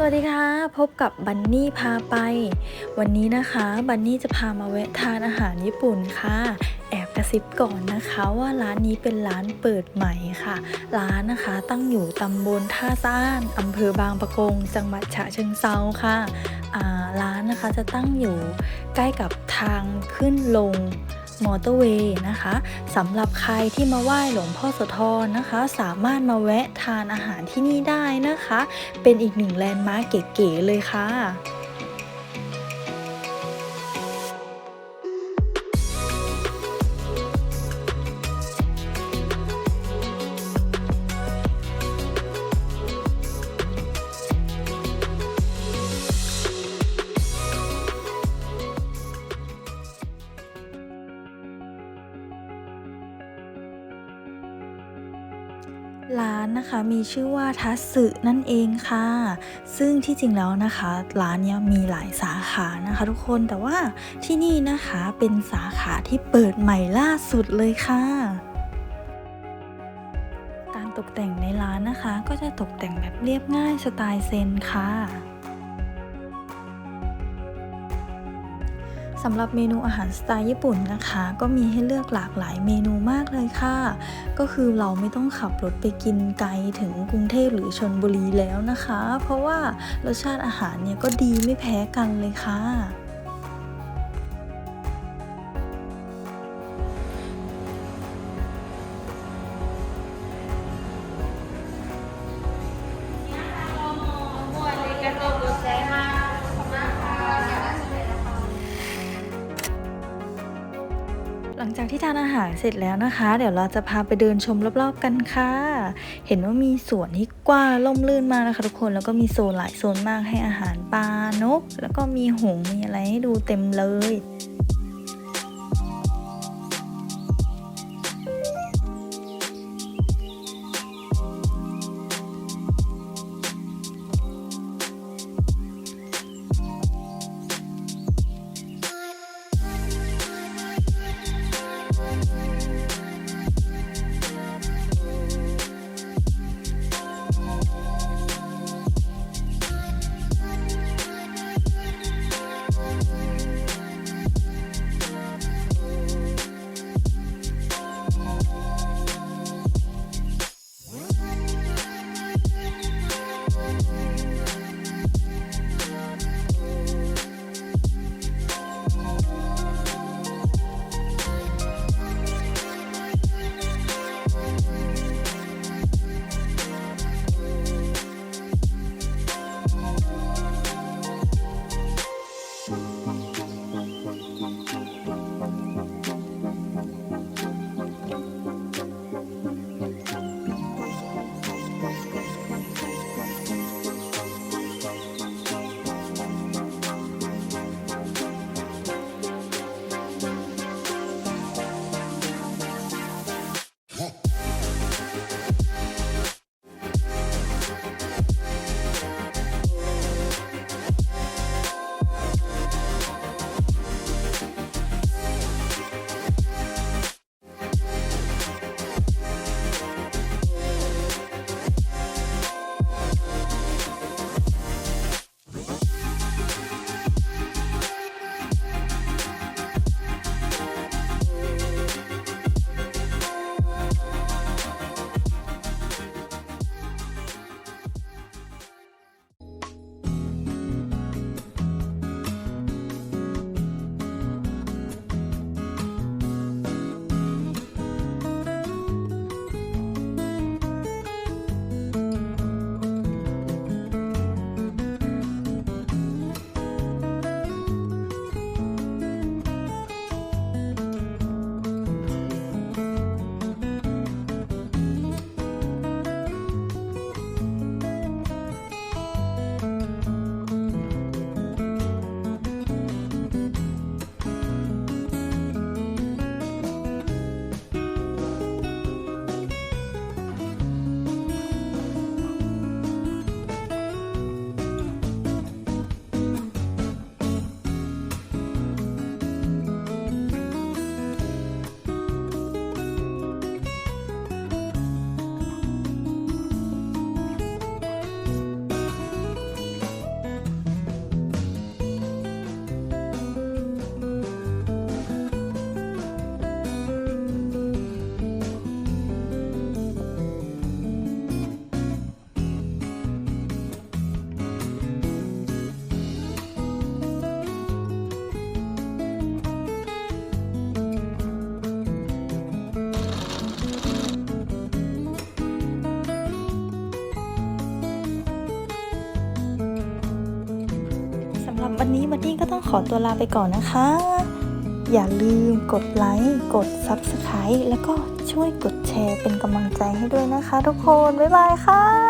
สวัสดีค่ะ พบกับบันนี่พาไป วันนี้นะคะบันนี่จะพามาแวะทานอาหารญี่ปุ่นค่ะ แอบกระซิบก่อนนะคะว่าร้านนี้เป็นร้านเปิดใหม่ค่ะ ร้านนะคะตั้งอยู่ตำบลท่าซ่านอำเภอบางปะกง จังหวัดฉะเชิงเซาค่ะอ่าร้านนะคะจะตั้งอยู่ใกล้กับทางขึ้นลง มอเตอร์เวย์นะคะสำหรับใครที่มาไหว้หลวงพ่อโสธรนะคะ สามารถมาแวะทานอาหารที่นี่ได้นะคะ เป็นอีกหนึ่งแลนด์มาร์กเก๋ๆเลยค่ะ ร้านนะคะมีชื่อว่าทัสสึนั่นเองค่ะ ซึ่งที่จริงแล้วนะคะ ร้านเนี้ยมีหลายสาขานะคะ ทุกคนแต่ว่าที่นี่นะคะเป็นสาขาที่เปิดใหม่ล่าสุดเลยค่ะ การตกแต่งในร้านนะคะ ก็จะตกแต่งแบบเรียบง่ายสไตล์เซนค่ะ สำหรับเมนูอาหารสไตล์ญี่ปุ่นนะคะ ก็มีให้เลือกหลากหลายเมนูมากเลยค่ะ ก็คือเราไม่ต้องขับรถไปกินไกลถึงกรุงเทพหรือชนบุรีแล้วนะคะ เพราะว่ารสชาติอาหารเนี่ยก็ดีไม่แพ้กันเลยค่ะ หลังจากที่ทานอาหารเสร็จแล้วนะคะ เดี๋ยวเราจะพาไปเดินชมรอบๆกันค่ะ เห็นว่ามีสวนที่กว้างล่มลื่นมากนะคะทุกคนแล้วก็มีโซนหลายโซนมากให้อาหารปลานก แล้วก็มีหงมีอะไรให้ดูเต็มเลย วันนี้บัดดี้ก็ต้องขอตัวลาไปก่อนนะคะ อย่าลืมกดไลค์ กด Subscribe แล้วก็ช่วยกดแชร์เป็นกำลังใจให้ด้วยนะคะทุกคน บ๊ายบายค่ะ